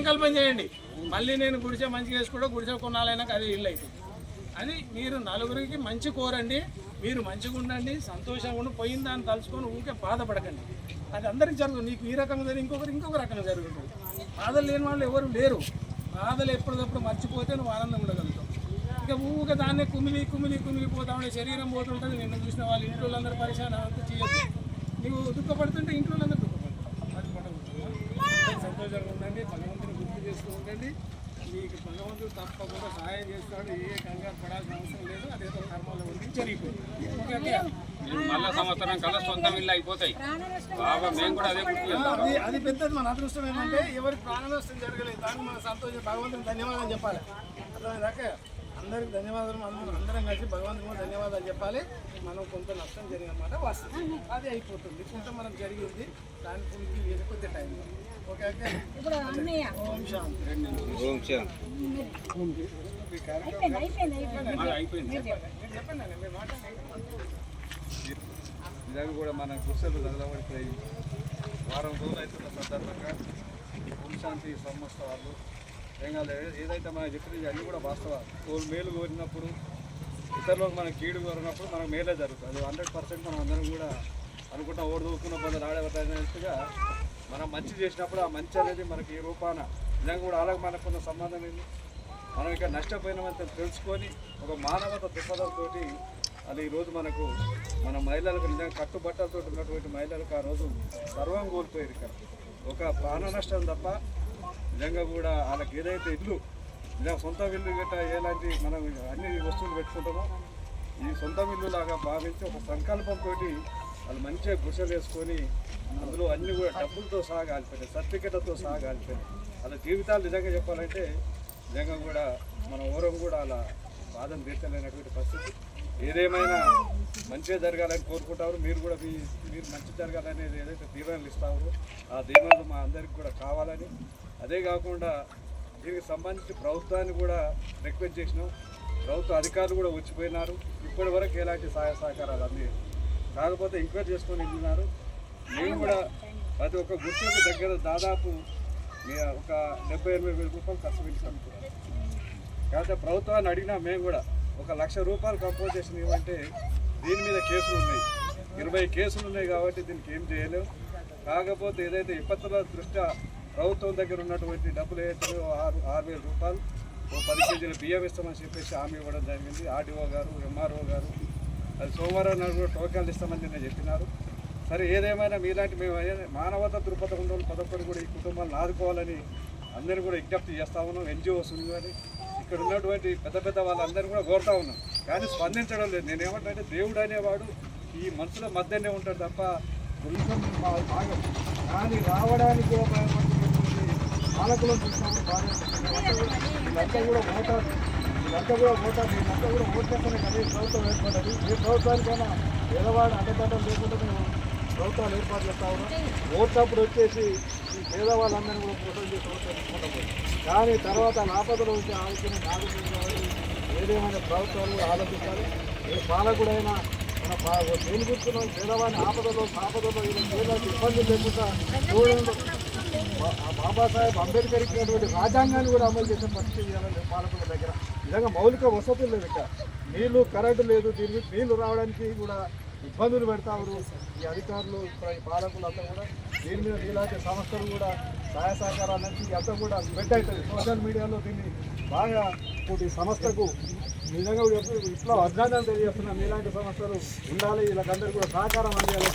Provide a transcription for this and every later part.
సంకల్పం చేయండి. మళ్ళీ నేను గుడిసె మంచిగా వేసుకుంటే గుడిసె కొనాలైనా అది ఇల్లు అవుతుంది అని మీరు నలుగురికి మంచి కోరండి మీరు మంచిగా ఉండండి సంతోషంగా ఉండి పోయిన దాన్ని తలుచుకొని ఊరికే బాధపడకండి. అది అందరికి జరుగుతుంది. నీకు ఈ రకంగా జరిగి ఇంకొకరు ఇంకొక రకంగా జరుగుతుంది. బాధలు లేని వాళ్ళు ఎవరు లేరు. బాధలు ఎప్పటికప్పుడు మర్చిపోతే నువ్వు ఆనందం ఉండగలుగుతావు. ఇక ఊరికే దాన్నే కుమిలి కుమిలి కుమిలి పోతా శరీరం పోతుంటుంది. నిన్ను చూసిన వాళ్ళు ఇంట్లో అందరూ పరిశాన? అంతా చేయొచ్చు నువ్వు దుఃఖపడుతుంటే ఇంట్లో వాళ్ళందరూ దుఃఖపడతారు అది పడకూడదు సంతోషంగా ఉండండి భగవంతుని గుర్తు చేస్తూ ఉండండి మీకు భగవంతుడు తప్పకుండా సహాయం చేస్తాడు ఏ కంగారు పడాల్సిన అవసరం లేదు అదేదో కర్మలో ఉంది జరిగిపోయింది? మళ్ళా సంవత్సరం కల్లా సొంతం ఇల్లు అయిపోతాయి. బాగా మేము కూడా అదే అది అది పెద్దది మన అదృష్టం ఏంటంటే ఎవరికి ప్రాణ నష్టం జరగలేదు. దానికి మన సంతోషం భగవంతుని ధన్యవాదాలు చెప్పాలి. అర్థమైందాక అందరికి ధన్యవాదాలు. మనం అందరం కలిసి భగవంతుని కూడా ధన్యవాదాలు చెప్పాలి. మనం కొంత నష్టం జరిగినమాట వాస్తవం. అది అయిపోతుంది. కొంత మనకు జరిగింది. దాని గురించి వేరే కొద్ది టైం ఓకే ఓకే. ఇప్పుడు అన్నయ్య. ఓం శాంతి. మీరు మాట్లాడండి నిజంగా కూడా మన గుర్సెలు తగలబడిపోయి వారం రోజులు అవుతున్న సందర్భంగా ఓం శాంతి సంస్థ వాళ్ళు ఏం కాదు ఏదైతే మనం చెప్పినవి అన్నీ కూడా వాస్తవాలు మేలు కోరినప్పుడు ఇతరులకు మనం కీడు కోరినప్పుడు మనకు మేలే జరుగుతుంది. అది హండ్రెడ్ పర్సెంట్ మనం అందరం కూడా అనుకుంటా ఓడి దూకున్న బదులు ఆడేటట్టుగా మనం మంచి చేసినప్పుడు ఆ మంచి అనేది మనకి ఈ రూపాన నిజంగా కూడా అలాగే మనకు కొంత సంబంధం ఏంది? మనం ఇక్కడ నష్టపోయినామంత తెలుసుకొని ఒక మానవత దృక్పథంతో అది ఈరోజు మనకు మన మహిళలకు నిజంగా కట్టుబట్టలతో ఉన్నటువంటి మహిళలకు ఆ రోజు సర్వం కోల్పోయారు ఇక్కడ. ఒక ప్రాణ నష్టం తప్ప నిజంగా కూడా వాళ్ళకి ఏదైతే ఇల్లు నిజంగా సొంత ఇల్లు గట్ట ఎలాంటి మనం అన్ని వస్తువులు పెట్టుకుంటామో ఈ సొంత ఇల్లు లాగా భావించి ఒక సంకల్పంతో వాళ్ళు మంచిగా గుసలు వేసుకొని అందులో అన్ని కూడా డబ్బులతో సహా కాలిపోయినాయి సర్టిఫికెట్లతో సహా కాలిపోయినాయి వాళ్ళ జీవితాలు నిజంగా చెప్పాలంటే నిజంగా కూడా మన ఊరం కూడా అలా బాధను తీర్చలేనటువంటి పరిస్థితి. ఏదేమైనా మంచిగా జరగాలని కోరుకుంటారు మీరు కూడా మీ మీరు మంచి జరగాలనేది ఏదైతే దీవెనలు ఇస్తారో ఆ దీవెనలు మా అందరికి కూడా కావాలని అదే కాకుండా దీనికి సంబంధించి ప్రభుత్వాన్ని కూడా రిక్వెస్ట్ చేసినాం. ప్రభుత్వ అధికారులు కూడా వచ్చిపోయినారు. ఇప్పటి వరకు ఎలాంటి సహాయ సహకారాలు అంది కాకపోతే ఎంక్వైరీ చేసుకొని వెళ్ళినారు. మేము కూడా ప్రతి ఒక్క గుర్తుకు దగ్గర దాదాపు ఒక డెబ్బై ఎనభై వేల రూపాయలు ఖర్చు పెట్టాం కాకపోతే ప్రభుత్వాన్ని అడిగినా మేము కూడా ఒక లక్ష రూపాయలు కంపోజేషన్ ఇవ్వంటే దీని మీద కేసులు ఉన్నాయి. ఇరవై కేసులు ఉన్నాయి కాబట్టి దీనికి ఏం చేయలేము కాకపోతే ఏదైతే విపత్తుల దృష్ట్యా ప్రభుత్వం దగ్గర ఉన్నటువంటి డబ్బులు ఏదైతే ఆరు ఆరు వేల రూపాయలు ఓ పది కేజీల బియ్యం ఇస్తామని చెప్పేసి హామీ ఇవ్వడం జరిగింది. ఆర్డీఓ గారు ఎంఆర్ఓ గారు అది సోమవారం నాడు కూడా టోకెన్లు ఇస్తామని నిన్న చెప్పినారు. సరే ఏదేమైనా మీలాంటి మేము మానవత దృక్పథం ఉన్న వాళ్ళు కూడా ఈ కుటుంబాలను ఆదుకోవాలని అందరూ కూడా విజ్ఞప్తి చేస్తా ఉన్నాం. ఎన్జిఓస్ ఉంది కానీ ఇక్కడ ఉన్నటువంటి పెద్ద పెద్ద వాళ్ళందరూ కూడా కోరుతా ఉన్నాం. కానీ స్పందించడం లేదు. నేను దేవుడు అనేవాడు ఈ మనుషుల మధ్యనే ఉంటాడు తప్ప కొంచెం మా కానీ రావడానికి ఉపయోగపడుతున్నటువంటి పాలకులను చూసినప్పుడు బాగా వీళ్ళంతా కూడా ఓటారు వీళ్ళంతా కూడా ఓటారు వీళ్ళంతా కూడా ఓట్లేకనే కదా ఈ ప్రభుత్వం ఏర్పడ్డది. ఏ ప్రభుత్వానికైనా పేదవాడు అండదండలు లేకుండా మేము ప్రభుత్వాలు ఏర్పాటు చేస్తా ఉన్నాం. ఓట్లప్పుడు వచ్చేసి ఈ పేదవాళ్ళందరినీ కూడా మోసం చేసి తీసుకుంటాం కానీ తర్వాత ఆపదలో వచ్చే ఆలోచన కాబట్టి ఏదేమైనా ప్రభుత్వాలు ఆలోచించాలి. ఏ పాలకుడైనా మన దేని గుర్తున్నాం పేదవాడిని ఆపదలో ఆపదలో ఇలా ఏదైనా ఇబ్బంది లేకుండా బాబాసాహెబ్ అంబేద్కర్ ఇచ్చినటువంటి రాజ్యాంగాన్ని కూడా అమలు చేసే పరిస్థితి చేయాలని పాలకుల దగ్గర. నిజంగా మౌలిక వసతులు లేవు ఇక్కడ. నీళ్ళు కరెంటు లేదు. దీని నీళ్ళు రావడానికి కూడా ఇబ్బందులు పెడతారు ఈ అధికారులు ఇక్కడ ఈ పాలకులు అంతా కూడా దీని మీద ఇలాంటి సంస్థలు కూడా సహాయ సహకారాలు అనేది అంతా కూడా స్ప్రెడ్ అవుతుంది సోషల్ మీడియాలో దీన్ని బాగా ఇప్పుడు ఈ సంస్థకు నిజంగా ఇట్లా అభినందనలు తెలియజేస్తున్నా ఇలాంటి సంస్థలు ఉండాలి. వీళ్ళకందరూ కూడా సహకారం అందియాలని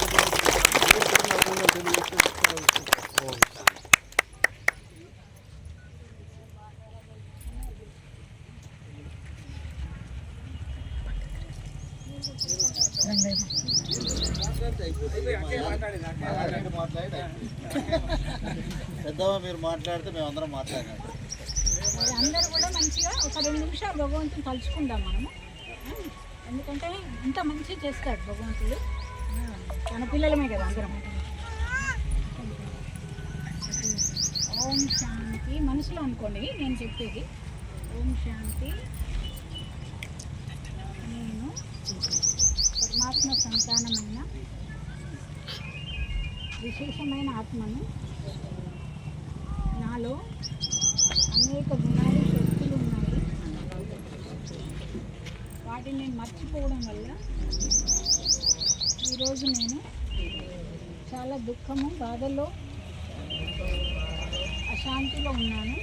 పెద్దమ్మ మీరు మాట్లాడితే మేమందరం మాట్లాడినాం మరి అందరూ కూడా మంచిగా ఒక రెండు నిమిషాలు భగవంతుని తలుచుకుందాం మనము. ఎందుకంటే ఇంత మంచి చేస్తాడు భగవంతుడు. మన తన పిల్లలమే కదా అందరం. ఓం శాంతి. మనసులో అనుకోండి నేను చెప్పేది. ఓం శాంతి. పరమాత్మ సంతానమైన విశేషమైన ఆత్మను నాలో అనేక గుణాలు శక్తులు ఉన్నాయి. వాటిని నేను మర్చిపోవడం వల్ల ఈరోజు నేను చాలా దుఃఖము బాధల్లో అశాంతిలో ఉన్నాను.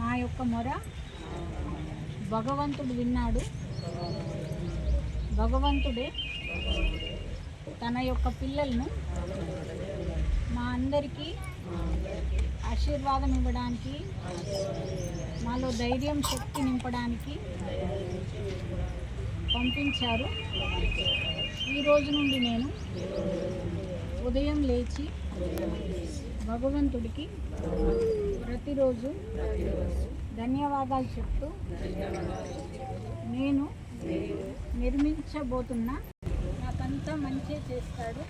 నా యొక్క మొర భగవంతుడు విన్నాడు. భగవంతుడే తన యొక్క పిల్లలను మా అందరికీ ఆశీర్వాదం ఇవ్వడానికి మాలో ధైర్యం శక్తి నింపడానికి పంపించారు. ఈ రోజు నుండి నేను ఉదయం లేచి భగవంతుడికి ప్రతిరోజు ధన్యవాదాలు చెప్తూ నేను నిర్మించబోతున్న. నాకంతా మంచి చేస్తాడు.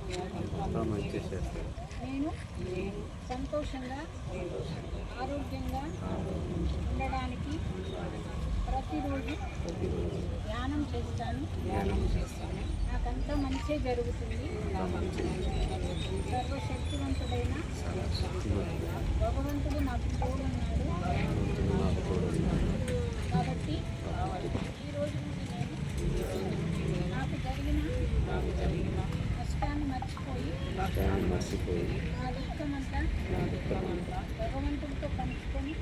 నేను సంతోషంగా ఆరోగ్యంగా ఉండడానికి ప్రతిరోజు ధ్యానం చేస్తాను. నాకంతా మంచి జరుగుతుంది. సర్వశక్తివంతుడైన భగవంతుడు నాకు తోడున్నాడు. కాబట్టి ఈ రోజు నుండి నేను నాకు జరిగిన కష్టాన్ని మర్చిపోయి నా దుఃఖమంతా భగవంతుడితో పంచుకొని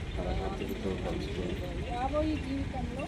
రాబోయే జీవితంలో